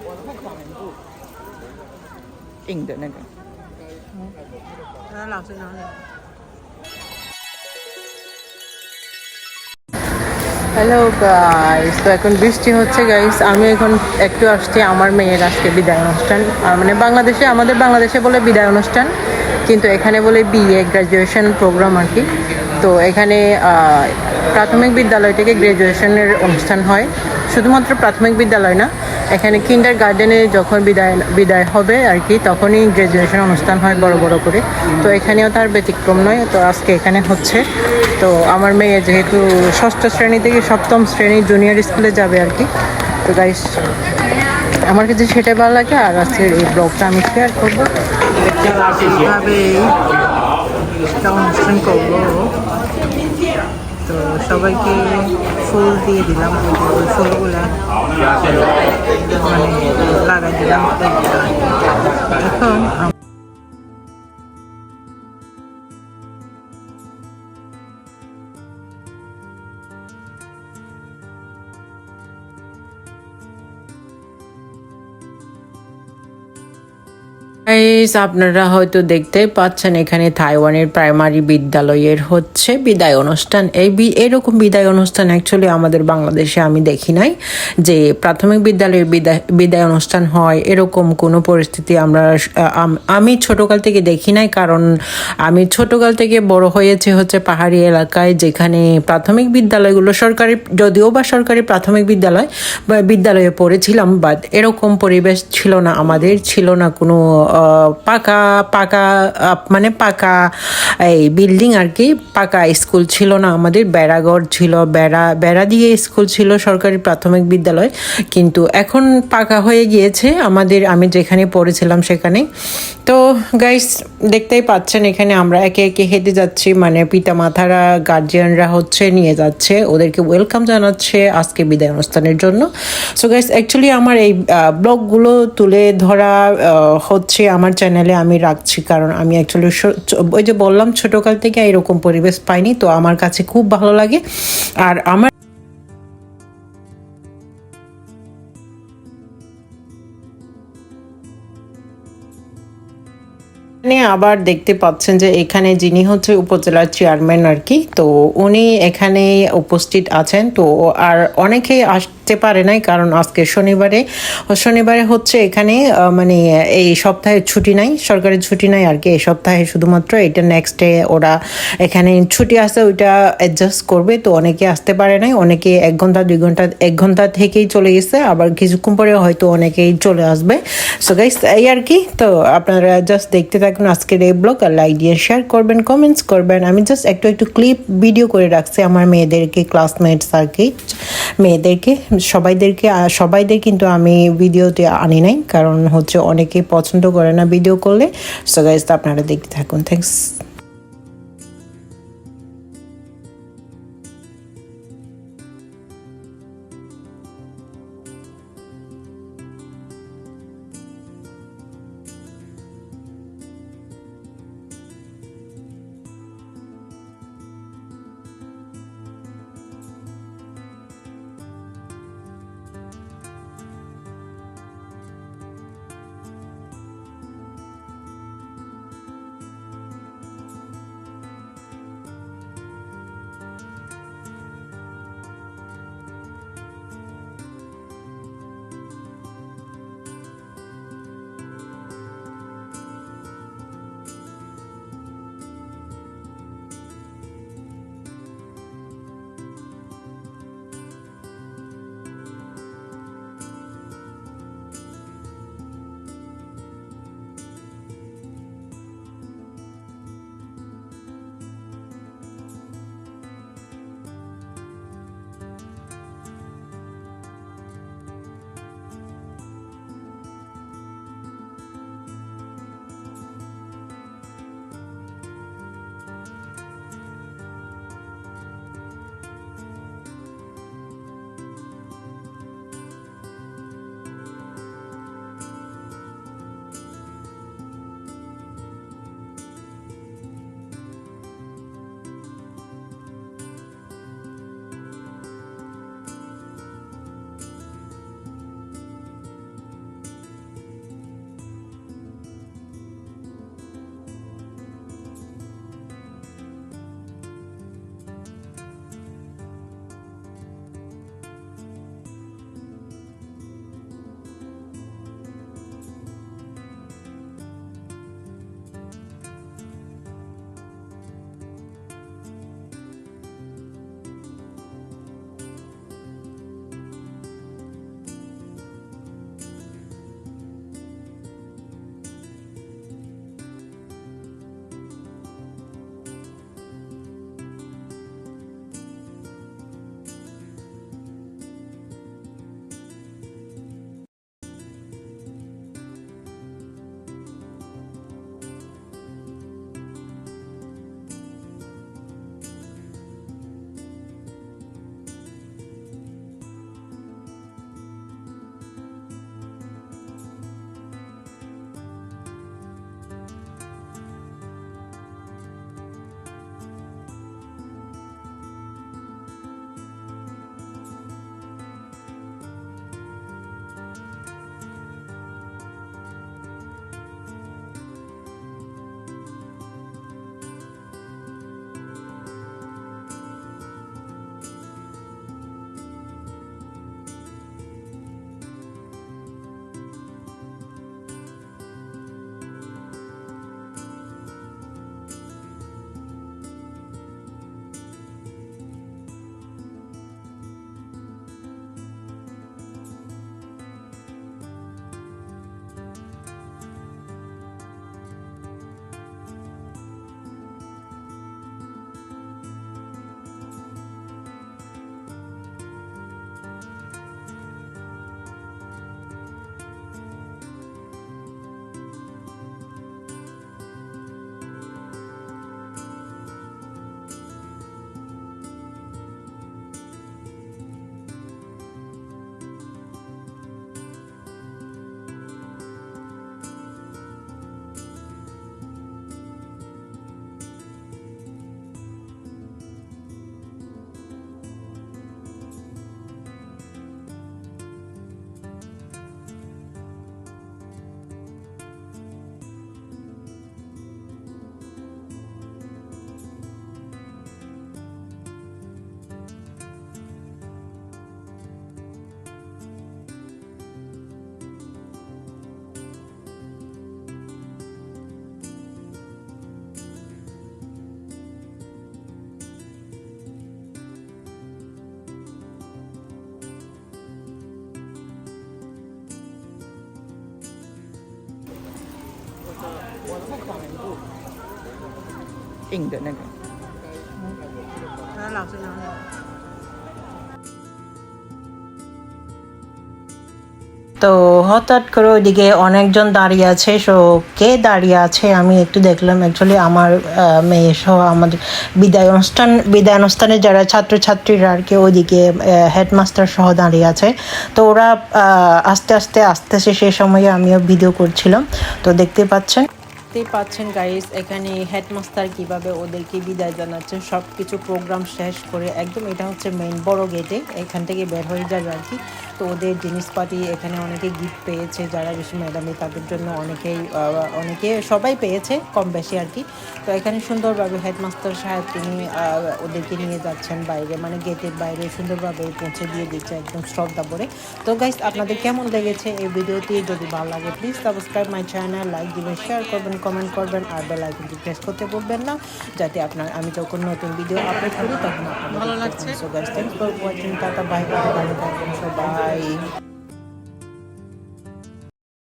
我的户口名簿印的那个。那老师哪里？ hello guys তো এখন বৃষ্টি হচ্ছে গাইস আমি এখন একটু আসছি আমার মেয়ের আজকে বিদায় অনুষ্ঠান আর মানে বাংলাদেশে আমাদের বাংলাদেশে বলে বিদায় অনুষ্ঠান কিন্তু এখানে বলে বিএ গ্র্যাজুয়েশন প্রোগ্রাম আর কি তো এখানে আহ, প্রাথমিক বিদ্যালয় থেকে গ্র্যাজুয়েশনের অনুষ্ঠান হয়। শুধুমাত্র প্রাথমিক বিদ্যালয় না এখানে কিন্ডার গার্ডেনে যখন বিদায় বিদায় হবে আর কি তখনই গ্র্যাজুয়েশন অনুষ্ঠান হয় বড় বড় করে। তো এখানেও তার ব্যতিক্রম নয় তো আজকে এখানে হচ্ছে। তো আমার মেয়ে যেহেতু ষষ্ঠ শ্রেণি থেকে সপ্তম শ্রেণি জুনিয়র স্কুলে যাবে আর কি তো গাইস আমার কাছে সেটাই ভালো লাগে আর আজকের এই ব্লগটা আমি শেয়ার করব। এইভাবে একটা অনুষ্ঠান করব। তো সবাইকে ফুল দিয়ে দিলাম ওই ফুলগুলো মানে লাগাই দিলাম। এখন গাইস আপনারা হয়তো দেখতেই পাচ্ছেন এখানে তাইওয়ানের প্রাইমারি বিদ্যালয়ের হচ্ছে বিদায় অনুষ্ঠান। এই এরকম বিদায় অনুষ্ঠান অ্যাকচুয়ালি আমাদের বাংলাদেশে আমি দেখি নাই। যে প্রাথমিক বিদ্যালয়ের বিদায় বিদায় অনুষ্ঠান হয়, এরকম কোনো পরিস্থিতি আমরা, আমি ছোটকাল থেকে দেখি নাই কারণ আমি ছোটকাল থেকে বড় হয়েছে হচ্ছে পাহাড়ি এলাকায় যেখানে প্রাথমিক বিদ্যালয়গুলো সরকারি, যদিও বা সরকারি প্রাথমিক বিদ্যালয়, বা বিদ্যালয়ে পড়েছিলাম বাট এরকম পরিবেশ ছিল না, আমাদের ছিল না কোনো পাকা পাকা মানে পাকা, এই বিল্ডিং আর কি, পাকা স্কুল ছিল না আমাদের, বেড়াঘর ছিল, বেড়া বেড়া দিয়ে স্কুল ছিল সরকারি প্রাথমিক বিদ্যালয়, কিন্তু এখন পাকা হয়ে গিয়েছে, আমাদের, আমি যেখানে পড়েছিলাম সেখানে। তো গাইস দেখতেই পাচ্ছেন এখানে আমরা একে একে হেঁটে যাচ্ছি মানে পিতা মাথারা গার্জিয়ানরা হচ্ছে, নিয়ে যাচ্ছে, ওদেরকে ওয়েলকাম জানাচ্ছে আজকে বিদায় অনুষ্ঠানের জন্য। সো গাইস অ্যাকচুয়ালি আমার এই ব্লগগুলো তুলে ধরা হচ্ছে আমার চ্যানেলে আমি রাখছি, কারণ আমি অ্যাকচুয়ালি ওই যে বললাম ছোটকাল থেকে এরকম পরিবেশ পাইনি, তো আমার কাছে খুব ভালো লাগে। আর আমার আবার দেখতে পাচ্ছেন যে এখানে যিনি হচ্ছে উপজেলার চেয়ারম্যান আর কি, তো উনি এখানে উপস্থিত আছেন, তো আর অনেকেই আসতে পারে নাই, কারণ আজকে শনিবারে শনিবারে হচ্ছে এখানে মানে এই সপ্তাহে ছুটি নাই, সরকারের ছুটি নাই আর কি, এই সপ্তাহে শুধুমাত্র এটা নেক্সট ডে ওরা এখানে ছুটি আছে, ওইটা অ্যাডজাস্ট করবে, তো অনেকে আসতে পারে নাই, অনেকে এক ঘণ্টা, দুই ঘণ্টা, এক ঘণ্টা থেকেই চলে গেছে, আবার কিছুক্ষণ পরে হয়তো অনেকেই চলে আসবে। সো গাইস এই আর কি, তো আপনারা জাস্ট দেখতে থাকুন আজকের এই ব্লগ আর লাইক দিয়ে শেয়ার করবেন কমেন্টস করবেন, আমি জাস্ট একটু একটু ক্লিপ ভিডিও করে রাখছি আমার মেয়েদেরকে ক্লাসমেটস আর কি, মেয়েদেরকে সবাইদেরকে সবাইদের কিন্তু আমি ভিডিওতে আনি নাই, কারণ হচ্ছে অনেকে পছন্দ করে না ভিডিও করলে। সো গাইজ আপনারা দেখতে থাকুন। থ্যাংকস 印的那个。那老师讲的。 তো হঠাৎ করে ওইদিকে অনেকজন দাঁড়িয়ে আছে সো কে দাঁড়িয়ে আছে আমি একটু দেখলাম অ্যাকচুয়ালি আমার আহ, মেয়ে সহ আমাদের বিদায় অনুষ্ঠান বিদায় অনুষ্ঠানে যারা ছাত্রছাত্রীরা আর কি ওইদিকে হেডমাস্টার সহ দাঁড়িয়ে আছে তো ওরা আহ, আস্তে আস্তে আসতেছে সেই সময়ে আমিও ভিডিও করছিলাম তো দেখতে পাচ্ছেন দেখতেই পাচ্ছেন গাইস এখানে হেডমাস্টার কীভাবে ওদেরকে বিদায় জানাচ্ছেন সব কিছু প্রোগ্রাম শেষ করে একদম এটা হচ্ছে মেইন বড় গেটে এখান থেকে বের হয়ে যাবে আর কি। তো ওদের জিনিসপাতি এখানে অনেকে গিফট পেয়েছে, যারা বেশি ম্যাডামে তাদের জন্য অনেকেই অনেকে সবাই পেয়েছে কম বেশি আর কি। তো এখানে সুন্দরভাবে হেডমাস্টার সাহেব তিনি ওদেরকে নিয়ে যাচ্ছেন বাইরে মানে গেটের বাইরে সুন্দরভাবে পৌঁছে দিয়ে দিচ্ছে একদম শ্রদ্ধা ভরে। তো গাইস আপনাদের কেমন লেগেছে এই ভিডিওটি? যদি ভালো লাগে please subscribe my channel like দিবেন শেয়ার করবেন। কমেন্ট করবেন আর বেল আইকনটি প্রেস করতে ভুলবেন না যাতে আপনার আমি যখন নতুন ভিডিও আপলোড করি তখন আপনার ভালো লাগছে? So guys thanks for watching tata bye bye ভালো থাকবেন সবাই